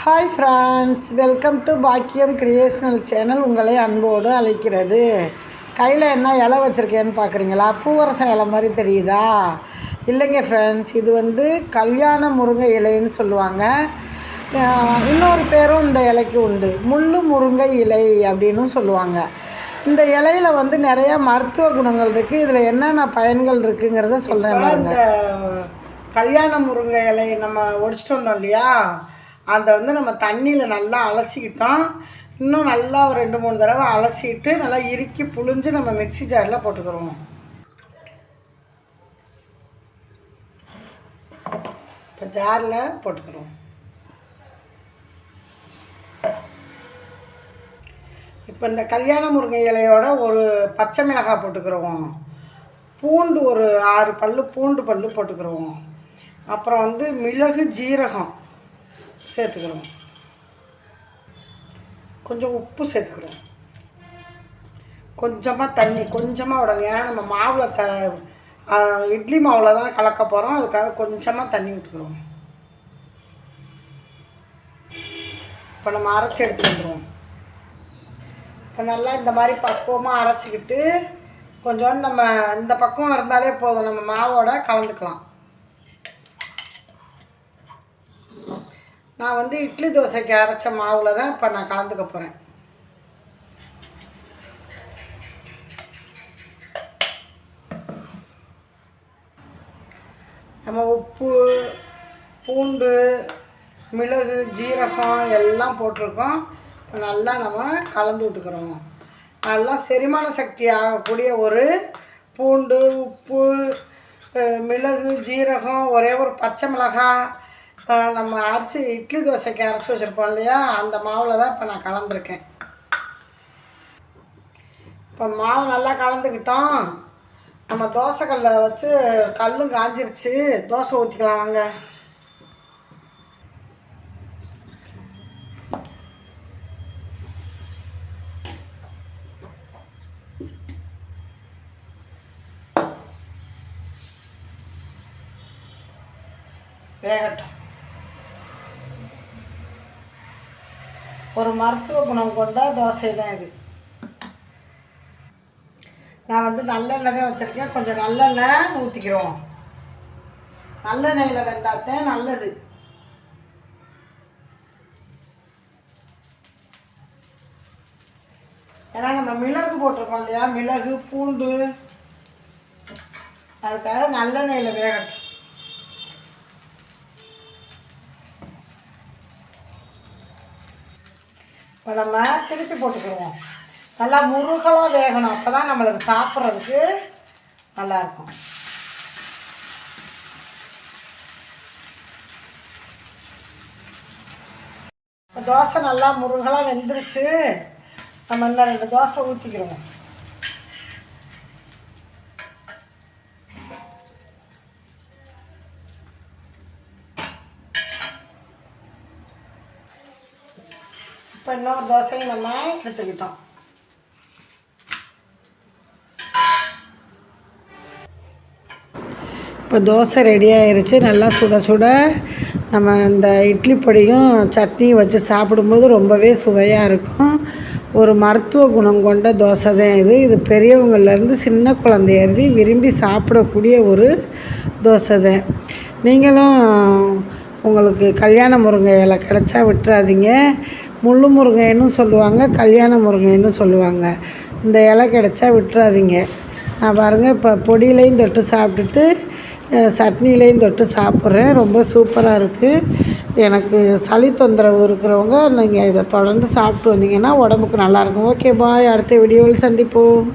Hi friends welcome to பாக்கியம் creational channel உங்களை அன்போடு அழைக்கிறது. கையில் என்ன இலை வச்சுருக்கேன்னு பார்க்குறீங்களா? பூவரசம் இலை மாதிரி தெரியுதா? இல்லைங்க ஃப்ரெண்ட்ஸ் இது வந்து கல்யாண முருங்கை இலைன்னு சொல்லுவாங்க. இன்னொரு பேரும் இந்த இலைக்கு உண்டு. முள்ளு முருங்கை இலை அப்படின்னும் சொல்லுவாங்க. இந்த இலையில வந்து நிறைய மருத்துவ குணங்கள் இருக்குது இதில் என்னென்ன பயன்கள் இருக்குங்கிறத சொல்கிறேன் இந்த கல்யாண முருங்கை இலை நம்ம ஒடிச்சிட்டு வந்தோம் இல்லையா? அதை வந்து நம்ம தண்ணியில் நல்லா அலசிக்கிட்டோம். இன்னும் நல்லா ஒரு ரெண்டு மூணு தடவை அலசிட்டு நல்லா இறுக்கி புழிஞ்சு நம்ம மிக்ஸி ஜாரில் போட்டுக்கிறோம். இப்போ ஜாரில் போட்டுக்கிறோம். இப்போ இந்த கல்யாண முருங்கை இலையோட ஒரு பச்சை மிளகாய் போட்டுக்கிறோம். பூண்டு ஒரு ஆறு பல்லு பூண்டு பல்லு போட்டுக்கிறோம். அப்புறம் வந்து மிளகு ஜீரகம். சேர்த்துக்கணும். கொஞ்சம் உப்பு சேர்த்துக்கிறோம் கொஞ்சமாக தண்ணி கொஞ்சமாக விடணும். ஏன்னா நம்ம மாவில் த இட்லி மாவில் தான் கலக்க போகிறோம் அதுக்காக கொஞ்சமாக தண்ணி விட்டுக்கிறோம் இப்போ நம்ம அரைச்சி எடுத்து வந்துடுவோம் இப்போ நல்லா இந்த மாதிரி பக்குவமாக அரைச்சிக்கிட்டு கொஞ்சோண்டு நம்ம இந்த பக்கம் இருந்தாலே போதும். நம்ம மாவோட கலந்துக்கலாம். நான் வந்து இட்லி தோசைக்கு அரைச்ச மாவில் தான் இப்போ நான் கலந்துக்க போகிறேன் நம்ம உப்பு பூண்டு மிளகு ஜீரகம் எல்லாம் போட்டிருக்கோம். நல்லா நம்ம கலந்து விட்டுக்கிறோம். நல்லா செரிமான சக்தி ஆகக்கூடிய ஒரு பூண்டு உப்பு மிளகு ஜீரகம் ஒரே ஒரு பச்சை மிளகாய் நம்ம அரிசி இட்லி தோசைக்கு அரைச்சி வச்சுருப்போம் இல்லையா? அந்த மாவில் தான் இப்போ நான் கலந்துருக்கேன். இப்போ மாவு நல்லா கலந்துக்கிட்டோம். நம்ம தோசைக்கல்ல வச்சு கல்லும் காஞ்சிருச்சு. தோசை ஊற்றிக்கலாம் வாங்க. வேகட்டும். ஒரு மருத்துவ குணம் கொண்ட தோசை தான் இது. நான் வந்து நல்லெண்ணெய் தான் வச்சுருக்கேன். கொஞ்சம் நல்லெண்ணெய் ஊற்றிக்கிறோம் நல்லெண்ணெயில் வெந்தாத்தான் நல்லது. ஏன்னா நம்ம மிளகு போட்டிருக்கோம் இல்லையா? மிளகு பூண்டு. அதுக்காக நல்லெண்ணெயில் வேகட்டும். இப்போ நம்ம திருப்பி போட்டுக்கிடுவோம் நல்லா முருகலாக வேகணும். அப்போ தான் நம்மளுக்கு சாப்பிட்றதுக்கு நல்லாயிருக்கும். இப்போ தோசை நல்லா முருகலாக வெந்துருச்சு. நம்ம இன்னும் ரெண்டு தோசை ஊற்றிக்கிறோம் இப்போ இன்னொரு தோசையும் நம்ம எடுத்துக்கிட்டோம். இப்போ தோசை ரெடி ஆயிடுச்சு நல்லா சுட சுட நம்ம இந்த இட்லி பொடியும் சட்னியும் வச்சு சாப்பிடும்போது ரொம்பவே சுவையாக இருக்கும். ஒரு மருத்துவ குணம் கொண்ட தோசை தான் இது. இது பெரியவங்கள்லேருந்து சின்ன குழந்தையருந்து விரும்பி சாப்பிடக்கூடிய ஒரு தோசை தான். நீங்களும் உங்களுக்கு கல்யாண முருங்கை இலை கிடச்சா விட்டுறாதீங்க. முள்ளு முருங்கைன்னு சொல்லுவாங்க கல்யாண முருங்கைன்னு சொல்லுவாங்க. இந்த இலை கிடச்சா விட்டுறாதீங்க. நான் பாருங்கள் இப்போ பொடியிலையும் தொட்டு சாப்பிட்டுட்டு சட்னிலையும் தொட்டு சாப்பிட்றேன். ரொம்ப சூப்பராக இருக்குது எனக்கு சளி தொந்தரவு இருக்கிறவங்க நீங்கள் இதை தொடர்ந்து சாப்பிட்டு வந்தீங்கன்னா உடம்புக்கு நல்லாயிருக்கும் ஓகே பாய். அடுத்த வீடியோவில் சந்திப்போம்.